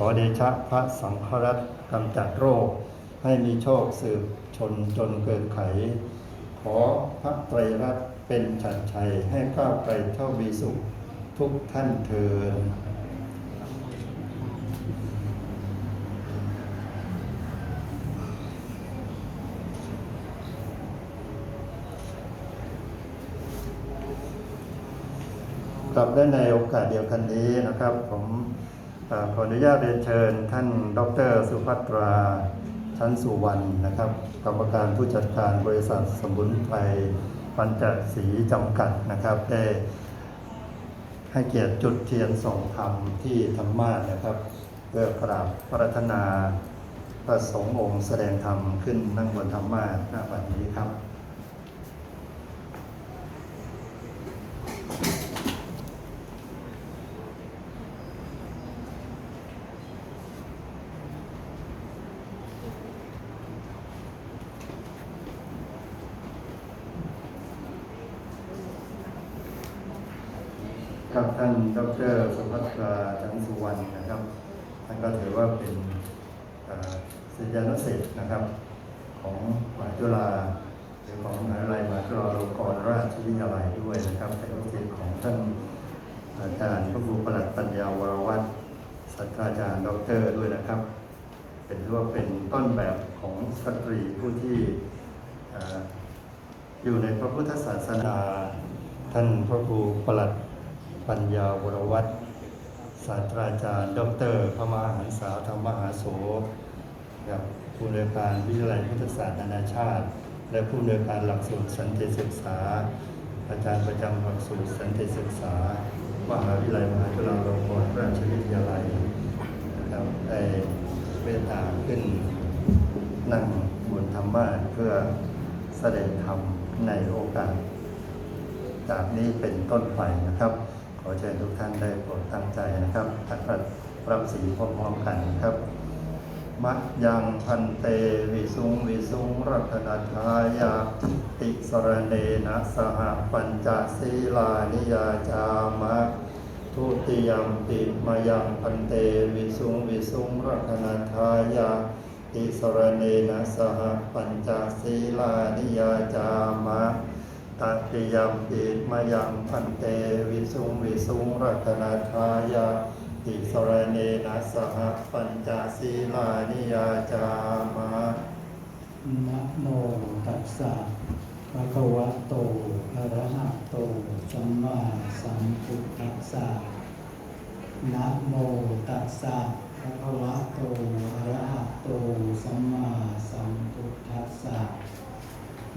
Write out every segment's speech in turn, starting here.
ขอเดชะพระสังฆรัตกำจัดโรค ให้มีโชคสืบชนจนเกินไข ขอพระไตรรัตน์เป็นฉันชัยให้ก้าวไกลเท่ามีสุขทุกท่านเทินกลับได้ในโอกาสเดียวกันนี้นะครับ ผม ขออนุญาตเรียนเชิญท่าน ดร สุภัตรา ชั้นสุวรรณนะครับ กรรมการผู้จัดการบริษัทสมุนไพรปัญจศรีจำกัดนะครับ ได้ให้เกียรติจุดเทียนส่งธรรมที่ธรรมาสนะครับเพื่อกราบพระรัตนาพระสงฆ์องค์แสดงธรรมขึ้นนั่งบนธรรมาสหน้าบัดนี้ครับ ครับท่านดรสุภัตราจันทร์สุวรรณนะครับท่านก็ถือว่าเป็นเอ่อศิษยานุศิษย์นะครับ ของมหาจุฬาหรือของมหาวิทยาลัยมหาจุฬาลงกรณราชวิทยาลัยด้วยนะครับเป็นลูกศิษย์ของท่านอาจารย์พระครูประหลัดปัญญาวรวัฒน์ศาสตราจารย์ดอกเตอรด้วยนะครับ เป็นว่าเป็นต้นแบบของสตรีผู้ที่เอ่ออยู่ในพระพุทธศาสนาท่านพระครูประหลัด ปัญญาวรวัตรศาสตราจารย์ ดรพระมหาหันษาธรรมมหาโสกับผู้อำนวยการวิทยาลัยพุทธศาสตร์นานาชาติ และผู้อำนวยการหลักสูตรสันติศึกษา อาจารย์ประจำหลักสูตรสันติศึกษามหาวิทยาลัยมหาจุฬาลงกรณราชวิทยาลัยนะครับได้เมตตาขึ้นนั่งบนธรรมาเพื่อแสดงธรรมในโอกาส จากนี้เป็นต้นไปนะครับ อเชิญทุกท่านได้โปรดตั้งใจนะครับทักรับสีพร้อมๆกันครับมัดยังพันเตวิสุงวิสุงรัตนทายาติสรเนนะสหปัญจศีลานิยาจามะทุติยมปิมายังพันเตวิสุงวิสุงรัตนทายาติสรเนนะสหปัญจศีลานิยาจามะ ตติยมปิมายังพันเตวิสุงวิสุงรัตนทายาติสรเนนะสหปัญจศีลานิยาจามะนะโมตัสสะภะคะวะโตอะระหะโตสัมมาสัมพุทธัสสะนะโมตัสสะภะคะวะโตอะระหะโตสัมมาสัมพุทธัสสะ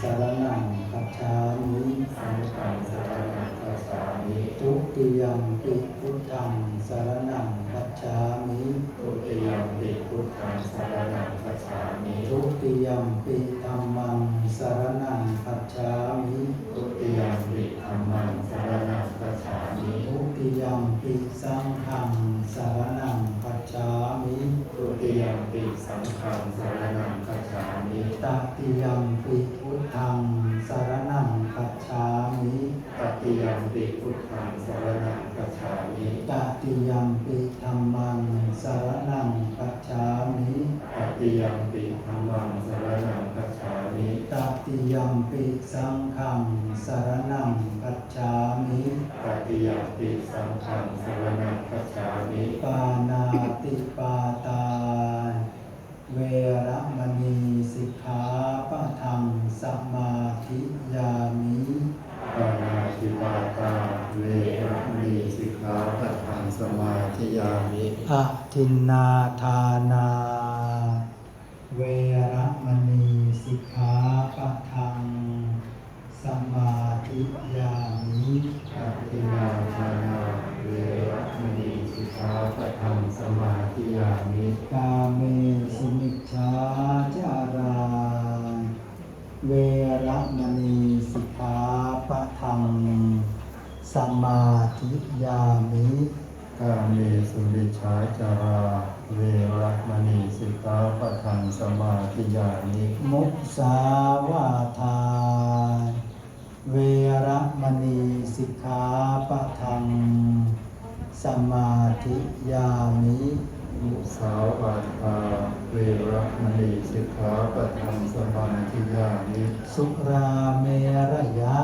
ฆังสรณังคัจฉามิสังฆังสรณังคัจฉามิทุติยมปิพุทธังสรณังคัจฉามิทุติยมปิพุทธังสรณังคัจฉามิทุติยมปิธัมมังสรณังคัจฉามิทุติยมปิธัมมังสรณังคัจฉามิทุติยมปิสังฆังสรณังคัจฉามิทุติยมปิสังฆังสรณังคัจฉามิตติยม ตติยมปิพุทธังสรณังคัจฉามิตติยมปิธัมมังสรณังคัจฉามิตติยมปิธัมมังสรณังคัจฉามิตติยมปิสังฆังสรณังคัจฉามิตติยมปิสังฆังสรณังคัจฉามิปานาติปาตาเวระมณีสิกขาปะทังสมาธิยามิปานาติปาตาเวระมณีสิกขาปะทังสมาธิยามิอะทินนาทานาเวระมณีสิกขาปะทังสมาธิยาอภินาทานาเวรมณีสิกขาปะทังสมาธิยามิกาเมสุมิชฌาจาราเวระมณีสิกขาปะทัง สมาธิยามิกาเมสุริชาจารา เวรมณีสิกขาปะทังสมาธิยามิมุสาวาทาเวระมณีสิกขาปะทังสมาธิยามิมุสาวาทา เวรมณีสิกขาปะทังสมาธิยามิสุราเมระยะ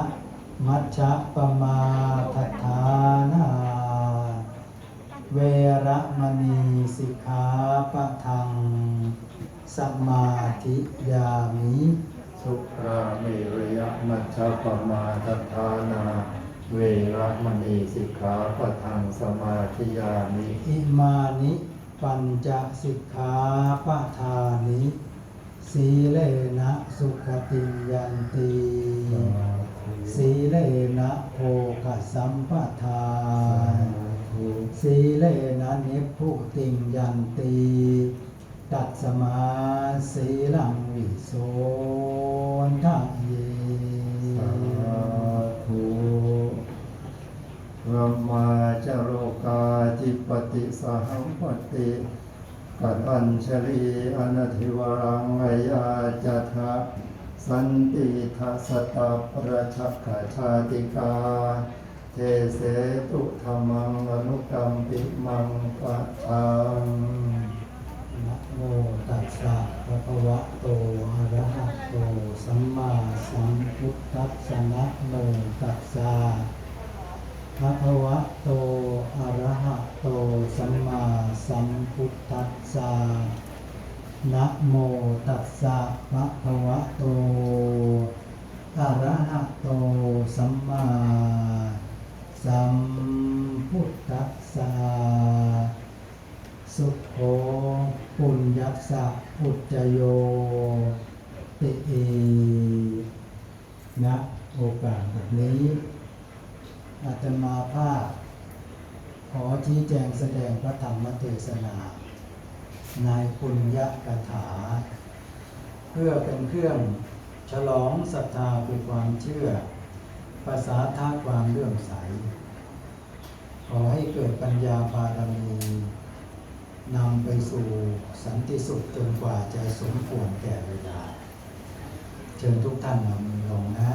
มัชฌะปมาทฐานา เวระมณีสิกขาปะทัง สมาธิยามิสุราเมรยมัชฌปมาทฐานา เวรมณีสิกขาปะทังสมาธิยามิ อิมานิ ปัญจสิกขาปะทานิ สีเลนะสุขติยันติสีเลนะโภคสัมปทาสีเลนะนิพพุติงยันติตัดสมาสีลังวิโสทะเยสาธุรัมมาจโรกาจิปติสหัมปติ กัดอัญชลีอนัติวรังไอยาจัทะสันติทัสตาประชักขาชาติกา เทเสตุธรรมังอนุกรรมปิมังปะทังนะโมตัสสะภะคะวะโตอะระหะโตสัมมาสัมพุทธัสสะนะโมตัสสะภะคะวะโตอะระหะโตสัมมาสัมพุทธัส สะนะโมตัสสะภะคะวะโตอะระหะโตสัมมาสัมพุทธัสสะสุขโขปุญญัสสะอุจจโยติเอณโอกาสแบบนี้อาตมาภาพขอชี้แจงแสดงพระธรรมเทศนา ในปุญญกถา เพื่อเป็นเครื่องฉลองศรัทธาคือความเชื่อ ภาษาท่าความเลื่อมใส ขอให้เกิดปัญญาบารมีนำไปสู่สันติสุขจนกว่าจะสมควรแก่เวลา เชิญทุกท่านนำมือลงนะ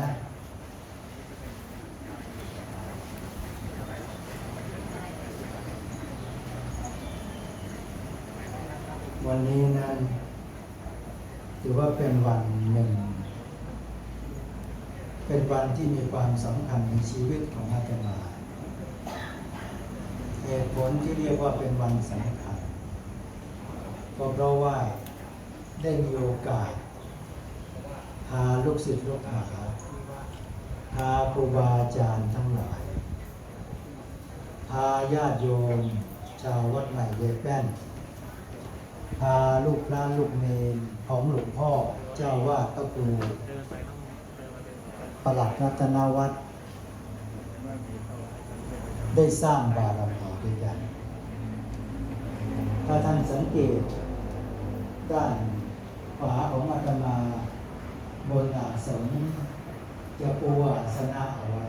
วันนี้นั้นถือว่าเป็นวันหนึ่ง เป็นวันที่มีความสำคัญในชีวิตของอาตมาเหตุผลที่เรียกว่าเป็นวันสำคัญก็เพราะว่าได้มีโอกาสพาลูกศิษย์ลูกหาพาครูบาอาจารย์ทั้งหลาย พาญาติโยมชาววัดใหม่เยแป้น พาลูกพระลูกเนรของหลวงพ่อเจ้าวาดก็คือประหลัดรัตนวัฒน์ได้สร้างบารมีด้วยกัน ถ้าท่านสังเกต ด้านขวาของอาตมาบนอาสนจะปูอาสนะเอาไว้